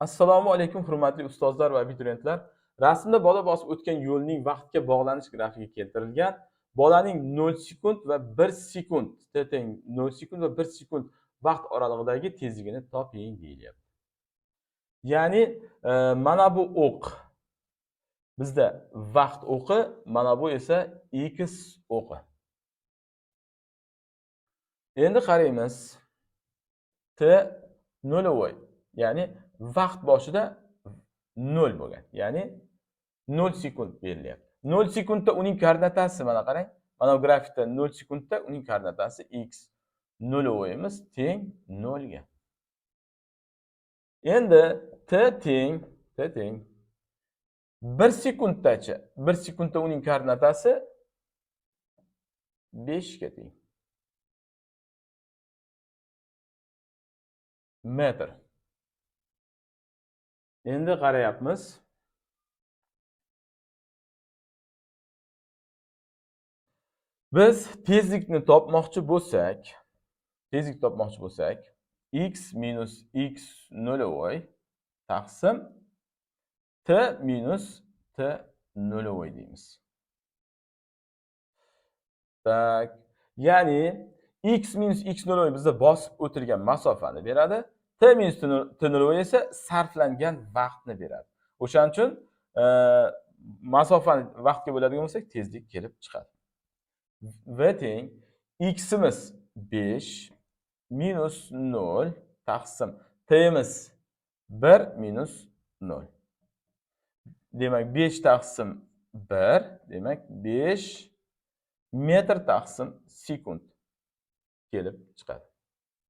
Assalomu alaykum hurmatli ustozlar va abituriyentlar. Rasmda bola bosib o'tgan yo'lning vaqtga bog'lanish grafigi keltirilgan. Bolaning 0 sekund va 1 sekund t teng 0 sekund va 1 sekund vaqt oralig'idagi tezligini toping deyilyapti. Ya'ni e, mana bu o'q bizda vaqt o'qi, mana bu esa x o'qi. Endi qaraymiz. T nolvoy, ya'ni vaqt boshida 0 bo'lgan. Ya'ni 0 sekund berilyapti. 0 sekundda uning koordinatasi mana qarang. Mana bu grafikda 0 sekundda uning koordinatasi x nolvoyimiz teng 0 ga. Endi t teng t teng 1 sekunddachi 1 sekundda uning koordinatasi 5 ga teng. metr. Endi qarayapmiz. Biz tezlikni topmoqchi bo'lsak, tezlik topmoqchi bo'lsak, x minus x nolvoy taqsim t minus t nolvoy deymiz. Так, ya'ni x minus x nolvoy bizda bosib o'tilgan masofani beradi. T minus t nolvoy esa sarflangan vaqtni beradi. O'shaning uchun e, masofani vaqtga bo'ladigan bo'lsak, tezlik kelib chiqadi. v teng ximiz 5 minus 0 taqsim t'imiz 1 minus 0. Demak 5 taqsim 1, demak 5 metr taqsim sekund kelib chiqadi.